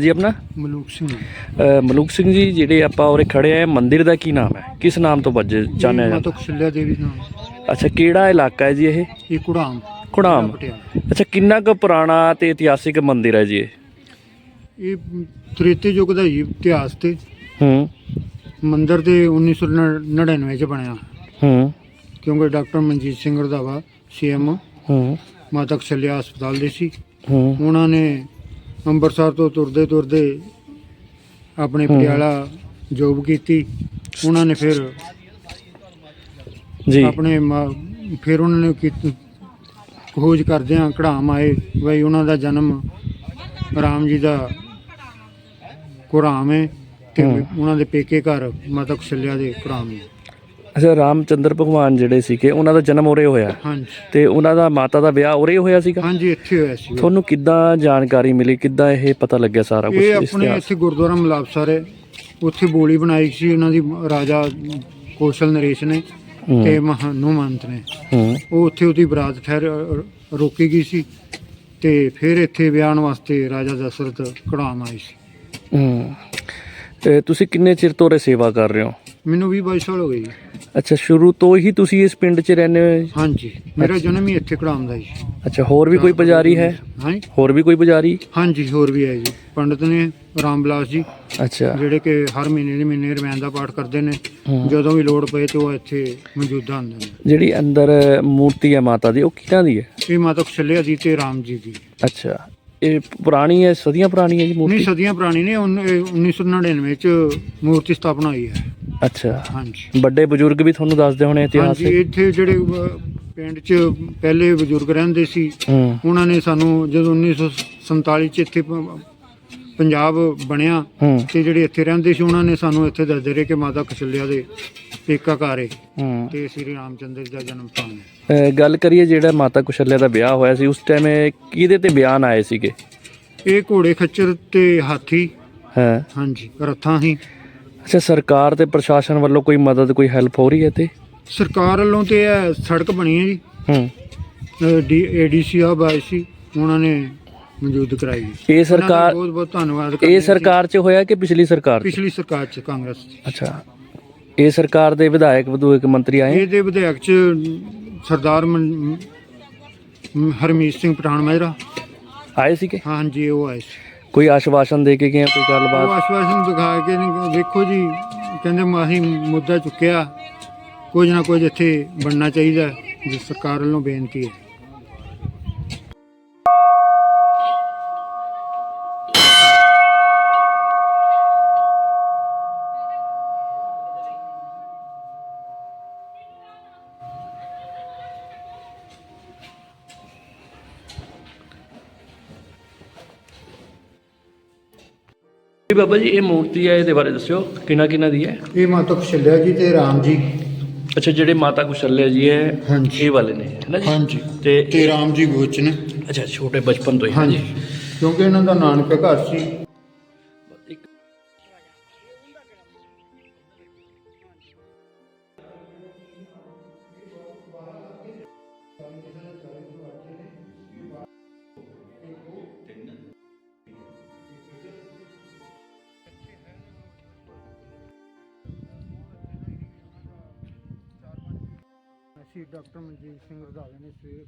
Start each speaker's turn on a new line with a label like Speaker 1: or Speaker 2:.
Speaker 1: ਜੀ ਆਪਣਾ?
Speaker 2: ਮਲੂਕ ਸਿੰਘ।
Speaker 1: ਅ, ਮਲੂਕ ਸਿੰਘ ਜੀ ਜਿਹੜੇ ਆਪਾਂ ਉਰੇ ਖੜੇ ਆ ਮੰਦਿਰ ਦਾ ਕੀ ਨਾਮ ਹੈ? ਕਿਸ ਨਾਮ ਤੋਂ ਵੱਜ ਜਾਣਿਆ ਜਾਂਦਾ?
Speaker 2: ਮਾਤਾ ਕੁਸ਼ਲਿਆ ਦੇਵੀ ਨਾਮ।
Speaker 1: ਅੱਛਾ ਕਿਹੜਾ ਇਲਾਕਾ ਹੈ ਜੀ ਇਹ?
Speaker 2: ਇਹ ਕੁੜਾਮ।
Speaker 1: ਕੁੜਾਮ।
Speaker 2: ਪਟਿਆਲਾ।
Speaker 1: ਅੱਛਾ ਕਿੰਨਾ ਕੁ ਪੁਰਾਣਾ ਤੇ ਇਤਿਹਾਸਿਕ ਮੰਦਿਰ ਹੈ ਜੀ ਇਹ?
Speaker 2: ਇਹ ਤ੍ਰੇਤੇ ਯੁੱਗ ਦਾ ਹੀ ਇਤਿਹਾਸ ਤੇ
Speaker 1: ਹੂੰ।
Speaker 2: ਮੰਦਿਰ ਤੇ 1999 ਚ ਬਣਿਆ।
Speaker 1: ਹੂੰ।
Speaker 2: ਕਿਉਂਕਿ ਡਾਕਟਰ ਮਨਜੀਤ ਸਿੰਘ ਰੰਧਾਵਾ ਸੀਐਮ
Speaker 1: ਹੂੰ।
Speaker 2: ਮਾਤਾ ਕੁਸ਼ਲਿਆ ਹਸਪਤਾਲ ਦੇ ਸੀ।
Speaker 1: ਹੂੰ।
Speaker 2: ਉਹਨਾਂ ਨੇ ਅੰਮ੍ਰਿਤਸਰ ਤੋਂ ਤੁਰਦੇ ਤੁਰਦੇ ਆਪਣੇ। ਪਟਿਆਲਾ ਜੋਬ ਕੀਤੀ ਉਹਨਾਂ ਨੇ ਫਿਰ
Speaker 1: ਜੀ
Speaker 2: ਆਪਣੇ ਮ- ਫਿਰ ਉਹਨਾਂ ਨੇ ਕੀਤੀ ਖੋਜ ਕਰਦਿਆਂ ਕਢਾਮ ਆਏ ਬਈ ਉਹਨਾਂ ਦਾ ਜਨਮ ਰਾਮ ਜੀ ਦਾ ਕੁਰਾਮ ਹੈ ਤੇ। ਉਹਨਾਂ ਦੇ ਪੇਕੇ ਘਰ ਮਾਤਾ ਕੁਸ਼ਲਿਆ ਦੇ ਕੁਰਾਮ ਹੈ
Speaker 1: ਅੱਛਾ ਰਾਮਚੰਦਰ ਭਗਵਾਨ ਜਿਹੜੇ ਸੀਗੇ ਉਹਨਾਂ ਦਾ ਜਨਮ ਉਰੇ ਹੋਇਆ।
Speaker 2: ਹਾਂਜੀ।
Speaker 1: ਤੇ ਉਹਨਾਂ ਦਾ ਮਾਤਾ ਦਾ ਵਿਆਹ ਉਰੇ ਹੋਇਆ ਸੀਗਾ?
Speaker 2: ਹਾਂਜੀ ਇੱਥੇ ਹੋਇਆ ਸੀ।
Speaker 1: ਤੁਹਾਨੂੰ ਕਿੱਦਾਂ ਜਾਣਕਾਰੀ ਮਿਲੀ? ਕਿੱਦਾਂ ਇਹ ਪਤਾ ਲੱਗਿਆ ਸਾਰਾ ਕੁਝ
Speaker 2: ਇਹ ਆਪਣੇ ਇੱਥੇ ਗੁਰਦੁਆਰਾ ਮਲਾਪਸਰ ਹੈ ਉੱਥੇ ਬੋਲੀ ਬਣਾਈ ਸੀ ਉਹਨਾਂ ਦੀ ਰਾਜਾ ਕੌਸ਼ਲ ਨਰੇਸ਼ ਨੇ ਤੇ ਮਹਾਨੂਮੰਤ ਨੇ।
Speaker 1: ਹੂੰ।
Speaker 2: ਉਹ ਉੱਥੇ ਉਹਦੀ ਬਰਾਤ ਠਹਿਰ ਰੋਕੀ ਗਈ ਸੀ ਤੇ ਫਿਰ ਇੱਥੇ ਵਿਆਹਣ ਵਾਸਤੇ ਰਾਜਾ ਦਸ਼ਰਥ ਕੜਾਮ ਆਏ ਸੀ।
Speaker 1: ਹੂੰ। ਤੇ ਤੁਸੀਂ ਕਿੰਨੇ ਚਿਰ ਤੋਂ ਉਰੇ ਸੇਵਾ ਕਰ ਰਹੇ ਹੋ?
Speaker 2: ਮੈਨੂੰ ਵੀ 22 ਸਾਲ ਹੋ ਗਏ ਜੀ।
Speaker 1: ਅੱਛਾ ਸ਼ੁਰੂ ਤੋਂ ਹੀ ਤੁਸੀਂ ਇਸ ਪਿੰਡ 'ਚ ਰਹਿੰਦੇ ਹੋ? ਜੀ?
Speaker 2: ਹਾਂਜੀ ਮੇਰਾ ਜਨਮ ਹੀ ਇੱਥੇ ਕੜਾਮ ਦਾ ਹੀ
Speaker 1: ਅੱਛਾ ਹੋਰ ਵੀ ਕੋਈ ਪੁਜਾਰੀ ਹੈ?
Speaker 2: ਹਾਂਜੀ।
Speaker 1: ਹੋਰ ਵੀ ਕੋਈ ਪੁਜਾਰੀ?
Speaker 2: ਹਾਂਜੀ ਹੋਰ ਵੀ ਹੈ ਜੀ। ਪੰਡਤ ਨੇ ਰਾਮ ਬਿਲਾਸ ਜੀ
Speaker 1: ਅੱਛਾ।
Speaker 2: ਜਿਹੜੇ ਕਿ ਹਰ ਮਹੀਨੇ ਦੇ ਮਹੀਨੇ ਰਮਾਇਣ ਦਾ ਪਾਠ ਕਰਦੇ ਨੇ।
Speaker 1: ਹੂੰ।
Speaker 2: ਜਦੋਂ ਵੀ ਲੋੜ ਪਏ ਤੇ ਉਹ ਇੱਥੇ ਮੌਜੂਦਾ ਹੁੰਦੇ ਨੇ।
Speaker 1: ਜਿਹੜੀ ਅੰਦਰ ਮੂਰਤੀ ਹੈ ਮਾਤਾ ਦੀ ਉਹ ਕਿਹਨਾਂ ਦੀ ਹੈ?
Speaker 2: ਇਹ ਮਾਤਾ ਕੁਸ਼ਲਿਆ ਜੀ ਤੇ ਰਾਮ ਜੀ ਦੀ।
Speaker 1: ਅੱਛਾ। ਇਹ ਪੁਰਾਣੀ ਹੈ ਸਦੀਆਂ ਪੁਰਾਣੀ ਹੈ ਜੀ
Speaker 2: ਨਹੀਂ
Speaker 1: ਮੂਰਤੀ
Speaker 2: ਸਦੀਆਂ ਪੁਰਾਣੀ ਨੇ ਉਨ- ਇਹ 1999 ਚ ਮੂਰਤੀ ਸਥਾਪਨਾ ਹੋਈ ਹੈ।
Speaker 1: ਅੱਛਾ।
Speaker 2: ਹਾਂਜੀ।
Speaker 1: ਵੱਡੇ ਬਜ਼ੁਰਗ ਵੀ ਤੁਹਾਨੂੰ ਦੱਸਦੇ ਹੋਣੇ ਇਤਿਹਾਸ
Speaker 2: ਹਾਂਜੀ ਇੱਥੇ ਜਿਹੜੇ ਅਹ, ਪਿੰਡ 'ਚ ਪਹਿਲੇ ਬਜ਼ੁਰਗ ਰਹਿੰਦੇ ਸੀ
Speaker 1: ਹੂੰ।
Speaker 2: ਉਹਨਾਂ ਨੇ ਸਾਨੂੰ ਜਦੋਂ 1947 ਚ ਇੱਥੇ ਪ- ਪੰਜਾਬ ਬਣਿਆ
Speaker 1: ਹੂੰ।
Speaker 2: ਤੇ ਜਿਹੜੇ ਇੱਥੇ ਰਹਿੰਦੇ ਸੀ ਉਹਨਾਂ ਨੇ ਸਾਨੂੰ ਇੱਥੇ ਦੱਸਦੇ ਰਹੇ ਕਿ ਮਾਤਾ ਕਸ਼ਲਿਆ ਦੇ ਪੇਕਾ ਘਰ ਹੂੰ। ਤੇ ਸ੍ਰੀ ਰਾਮਚੰਦਰ ਜੀ ਦਾ ਜਨਮ ਸਥਾਨ ਹੈ
Speaker 1: ਅਹ ਗੱਲ ਕਰੀਏ ਜਿਹੜਾ ਮਾਤਾ ਕੁਸ਼ਲਿਆ ਦਾ ਵਿਆਹ ਹੋਇਆ ਸੀ ਉਸ ਟਾਈਮ ਕਿਹਦੇ ਤੇ ਬਿਆਨ ਆਏ ਸੀਗੇ?
Speaker 2: ਇਹ ਘੋੜੇ ਖੱਚਰ ਤੇ ਹਾਥੀ।
Speaker 1: ਹਾਂ।
Speaker 2: ਹਾਂਜੀ ਰੱਥਾਂ ਹੀ।
Speaker 1: ਅੱਛਾ ਸਰਕਾਰ ਤੇ ਪ੍ਰਸ਼ਾਸਨ ਵੱਲੋਂ ਕੋਈ ਮਦਦ ਕੋਈ ਹੈਲਪ ਹੋ ਰਹੀ ਹੈ ਤੇ
Speaker 2: ਸਰਕਾਰ ਵੱਲੋਂ ਤੇ ਇਹ ਸੜਕ ਬਣੀ ਹੈ ਜੀ।
Speaker 1: ਹੂੰ।
Speaker 2: ਡੀ ਏਡੀਸੀ ਆ ਆਏ ਸੀ ਉਹਨਾਂ ਨੇ ਮੌਜੂਦ ਕਰਾਈ
Speaker 1: ਇਹ ਸਰਕਾਰ
Speaker 2: ਬਹੁਤ ਬਹੁਤ ਧੰਨਵਾਦ ਕਰਦੇ
Speaker 1: ਇਹ
Speaker 2: ਜੀ।
Speaker 1: ਸਰਕਾਰ 'ਚ ਹੋਇਆ ਕਿ ਪਿਛਲੀ ਸਰਕਾਰ 'ਚ?
Speaker 2: ਪਿਛਲੀ ਸਰਕਾਰ ਚ ਕਾਂਗਰਸ।
Speaker 1: ਅੱਛਾ। ਇਹ ਸਰਕਾਰ ਦੇ ਵਿਧਾਇਕ ਵਿਧੂਇਕ ਮੰਤਰੀ ਆਏ?
Speaker 2: ਇਹਦੇ ਵਿਧਾਇਕ ਚ ਸਰਦਾਰ ਹਰਮੀਤ ਸਿੰਘ ਪਠਾਨ ਮਹਿਰਾ।
Speaker 1: ਆਏ ਸੀਗੇ?
Speaker 2: ਹਾਂਜੀ ਉਹ ਆਏ ਸੀ।
Speaker 1: ਕੋਈ ਆਸ਼ਵਾਸਨ ਦੇ ਕੇ ਗਏ ਆ, ਕੋਈ
Speaker 2: ਉਹ
Speaker 1: ਗੱਲਬਾਤ
Speaker 2: ਆਸ਼ਵਾਸਨ ਦਿਖਾ ਕੇ ਨੇ ਦੇਖੋ ਜੀ ਕਹਿੰਦੇ ਮਾਹੀ ਮੁੱਦਾ ਚੁੱਕਿਆ। ਕੁਝ ਨਾ ਕੁਝ ਇੱਥੇ ਬਣਨਾ ਚਾਹੀਦਾ ਜਿਸ ਸਰਕਾਰ ਵੱਲੋਂ ਬੇਨਤੀ ਹੈ।
Speaker 1: ਜੀ ਬਾਬਾ ਜੀ ਇਹ ਮੂਰਤੀ ਹੈ ਇਹਦੇ ਬਾਰੇ ਦੱਸਿਓ ਕਿਹਨਾਂ ਕਿਹਨਾਂ ਦੀ ਹੈ?
Speaker 2: ਇਹ ਮਾਤਾ ਕੁਸ਼ਲਿਆ ਜੀ ਤੇ ਰਾਮ ਜੀ।
Speaker 1: ਅੱਛਾ ਜਿਹੜੇ ਮਾਤਾ ਕੁਸ਼ਲਿਆ ਜੀ ਹੈ
Speaker 2: ਹਾਂਜੀ।
Speaker 1: ਇਹ ਵਾਲੇ ਨੇ ਹੈ ਨਾ ਜੀ?
Speaker 2: ਹਾਂਜੀ।
Speaker 1: ਤੇ
Speaker 2: ਤੇ ਰਾਮ ਜੀ ਗੋਚ ਨੇ
Speaker 1: ਅੱਛਾ ਛੋਟੇ ਬਚਪਨ ਤੋਂ ਹੀ
Speaker 2: ਹਾਂਜੀ। ਕਿਉਂਕਿ ਇਹਨਾਂ ਦਾ ਨਾਨਕਾ ਘਰ ਸੀ। ਅਸੀਂ ਡਾਕਟਰ ਮਨਜੀਤ ਸਿੰਘ ਰਧਾਵੇ ਨੇ ਸਵੇਰ